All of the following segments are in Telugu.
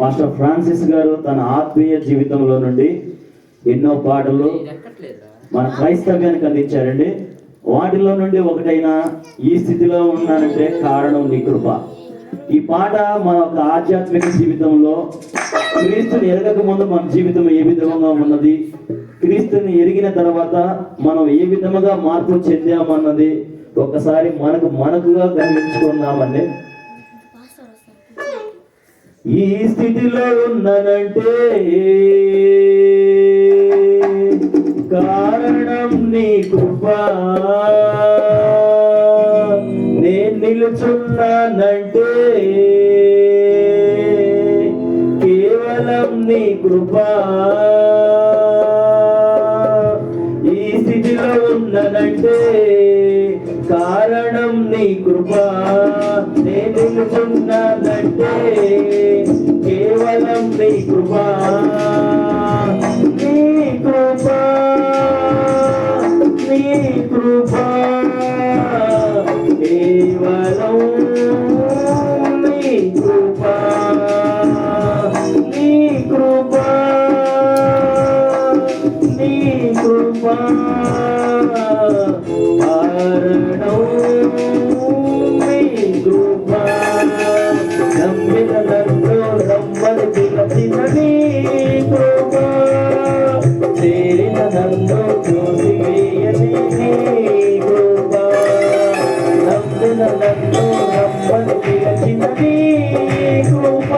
మాస్టర్ ఫ్రాన్సిస్ గారు తన ఆత్మీయ జీవితంలో నుండి ఎన్నో పాటలు మన క్రైస్తవ్యానికి అందించారండి. వాటిలో నుండి ఒకటైన ఈ స్థితిలో ఉన్నానంటే కారణం నీ కృప. ఈ పాట మన యొక్క ఆధ్యాత్మిక జీవితంలో క్రీస్తుని ఎరగక ముందు మన జీవితం ఏ విధంగా ఉన్నది క్రీస్తుని ఎరిగిన తర్వాత మనం ఏ విధముగా మార్పు చెందామన్నది ఒకసారి మనకు మనకుగా గమనించుకున్నామండి ఈ స్థితిలో ఉన్నానంటే కారణం నీ కృప. నేను నిలుచున్నానంటే కేవలం నీ కృప. ఈ స్థితిలో ఉన్నానంటే నీ కృప. నేను నిలుచున్నానంటే కేవలం నీ కృప. నీ కృప. నీ నమ్మిన నన్ను రమ్మని కృప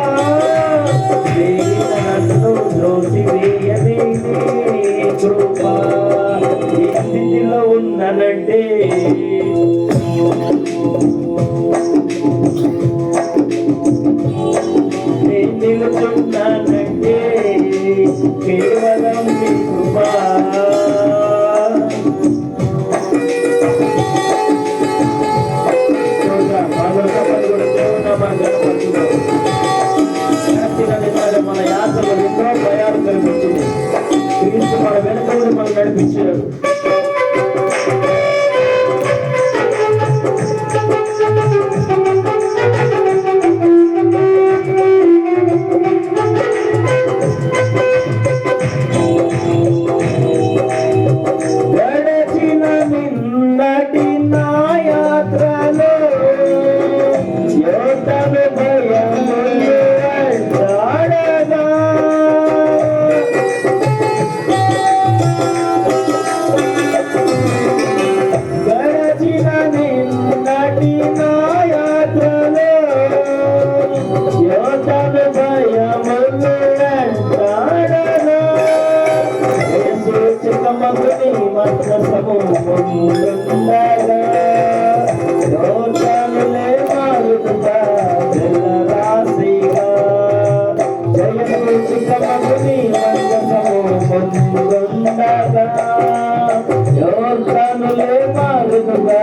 కృప. ఈ స్థితిలో ఉన్నానంటే సూచకమగుని మంత్రసము పొందుండగా యోచనలే మారుతుందా తెల్లరాశిగా జయ సూచకమగుని మంత్రసము పొందుండగా యోచనలే మారుతుందా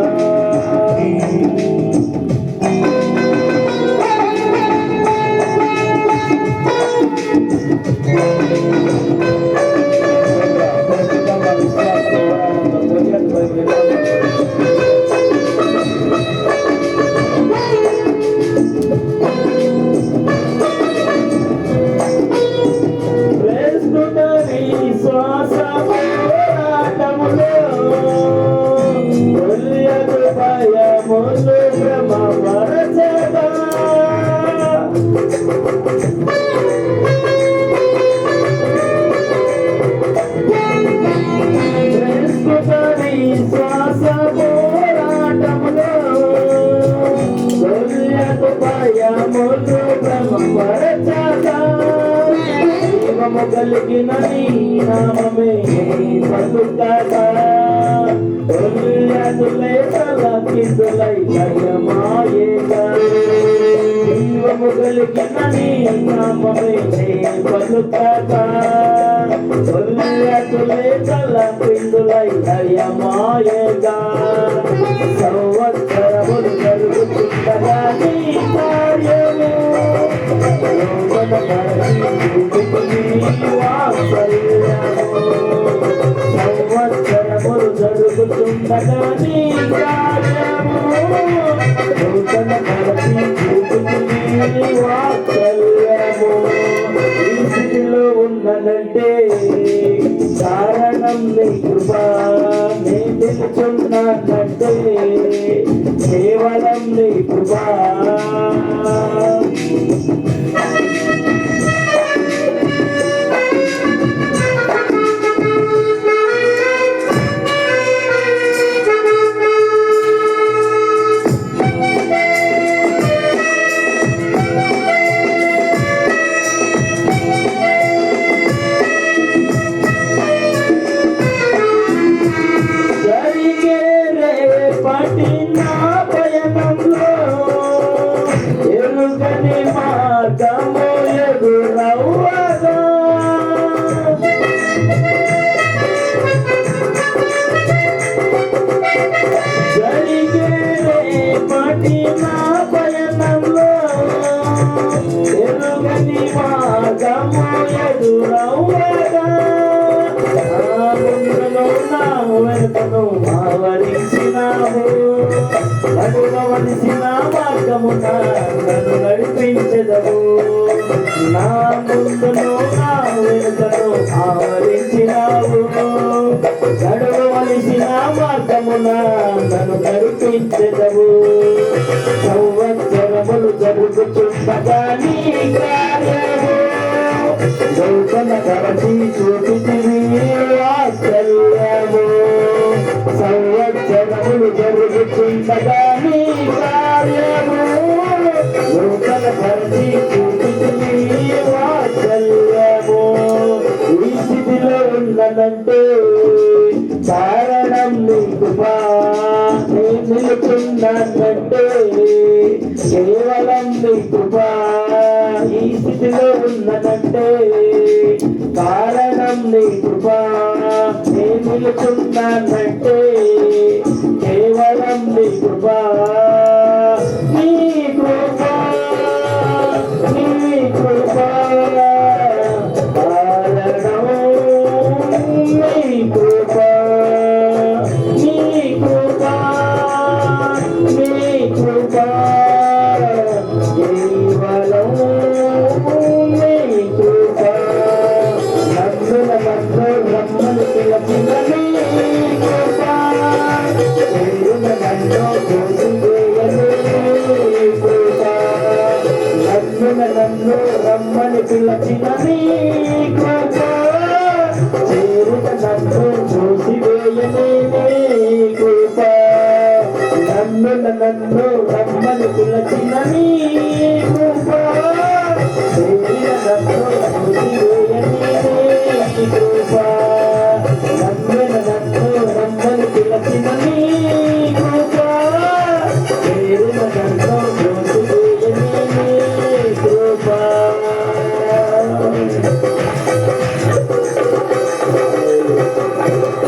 కొల్యకు భయములు భ్రమపరచగా కలిగిన నీ నామమే బతుకగా కొల్య తులే లయమాయేగా జీవము కలిగిన నీ నామమే నే పలుకగా తులే తులే తలకిందులై లయమాయేగా సంవత్సరములు జరుగుతుండగా సంవత్సరములు జరుగుతుండగా నూతన కలిసి చూపుతుంది వాత్సల్యము ఈ స్థితిలో ఉన్నదంటే కారణం నీ కృప నే తెలుసున్నానంటే కేవలం నీ కృప Thank you. నా వెనుకను ఆవరించినావు. నడువలసిన మార్గమున నన్ను నడిపించదవు. నా ముందులో నా వెనుకను ఆవరించినావు. నడువలసిన మార్గమున నన్ను నడిపించదవు. సంవత్సరములు జరుగుతుండగా నీ ఉన్నదంటే కారణం నీ కృపా నీ నిలుచున్నానంటే కేవలం నీ ఈ స్థితిలో ఉన్నదంటే కారణం నీ కృపా నే నిలుచున్నానంటే నన్ను రమ్మలు కులచిన